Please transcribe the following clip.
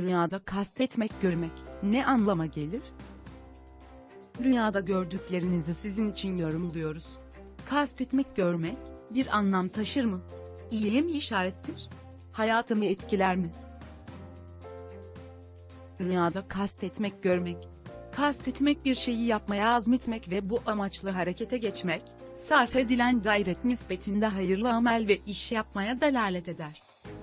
Rüyada kastetmek görmek ne anlama gelir? Rüyada gördüklerinizi sizin için yorumluyoruz. Kastetmek görmek bir anlam taşır mı? İyiye mi işarettir? Hayatımı etkiler mi? Rüyada kastetmek görmek. Kastetmek bir şeyi yapmaya azmetmek ve bu amaçlı harekete geçmek, sarf edilen gayret nispetinde hayırlı amel ve iş yapmaya delalet eder.